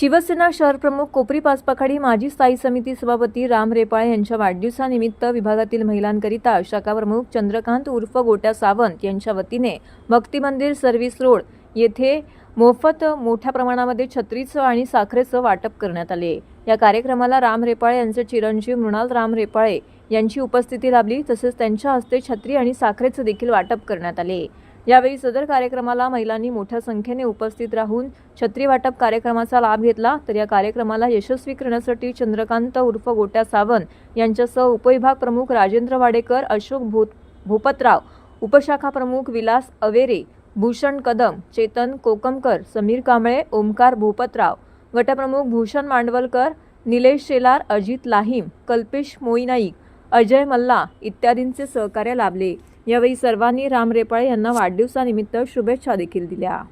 शिवसेना शहरप्रमुख कोपरी पाचपाखाडी माजी स्थायी समिती सभापती राम रेपाळे यांच्या वाढदिवसानिमित्त विभागातील महिलांकरिता शाखाप्रमुख चंद्रकांत उर्फ गोट्या सावंत यांच्या वतीने भक्ती मंदिर सर्व्हिस रोड येथे मोफत मोठ्या प्रमाणामध्ये छत्रीचं आणि साखरेचं वाटप करण्यात आले. या कार्यक्रमाला राम रेपाळे यांचे चिरंजीव मृणाल राम रेपाळे यांची उपस्थिती लाभली तसेच त्यांच्या हस्ते छत्री आणि साखरेचं देखील वाटप करण्यात आले. यावेळी सदर कार्यक्रमाला महिलांनी मोठ्या संख्येने उपस्थित राहून छत्री वाटप कार्यक्रमाचा लाभ घेतला. तर या कार्यक्रमाला यशस्वी करण्यासाठी चंद्रकांत उर्फ गोट्या सावंत यांच्यासह उपविभाग प्रमुख राजेंद्र वाडेकर अशोक भो भोपतराव उपशाखा प्रमुख विलास अवेरे भूषण कदम चेतन कोकमकर समीर कांबळे ओमकार भोपतराव गटप्रमुख भूषण मांडवलकर निलेश शेलार अजित लाहीम कल्पेश मोईनाईक अजय मल्ला इत्यादींचे सहकार्य लाभले. यावेळी सर्वांनी राम रेपाळे यांना वाढदिवसानिमित्त शुभेच्छा देखील दिल्या.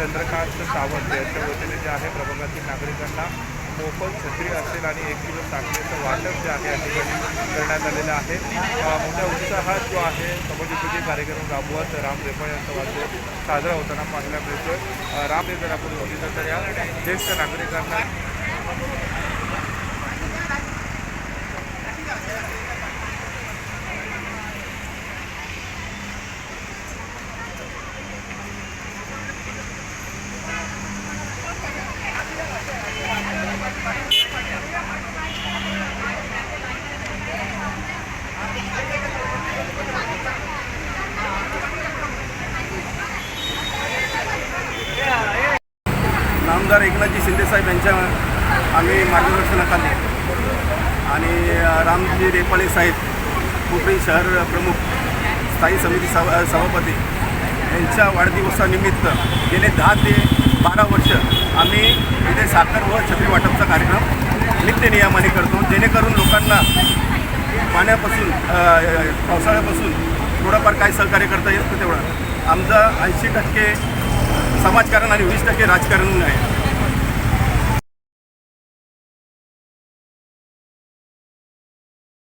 चंद्रकांत सावंत यांच्या वतीने जे आहे प्रभागातील नागरिकांना मोफत छत्री असेल आणि एक किलो साखरेचं वाटप जे आहे या ठिकाणी करण्यात आलेलं आहे. मोठ्या उत्साहात जो आहे समाजोपयोगी कार्यक्रम राबवत राम रेपाळ यांचा वाढदिवस साजरा होताना पाहायला मिळतोय. राम हे जर आपण बघितलं तर या ज्येष्ठ नागरिकांना आमदार एकनाथजी शिंदेसाहेब यांच्या आम्ही मार्गदर्शनाखाली. आणि रामजी रेपाळे साहेब कोपरी शहर प्रमुख स्थायी समिती सभा सभापती यांच्या वाढदिवसानिमित्त गेले दहा ते बारा वर्ष आम्ही इथे साखर व छत्री वाटपचा कार्यक्रम नित्यनियमाने करतो. जेणेकरून लोकांना पाण्यापासून पावसाळ्यापासून थोडंफार काय सहकार्य करता येतं तेवढं. आमचं ऐंशी टक्के समाजकारण आणि वीस टक्के राजकारण आहे.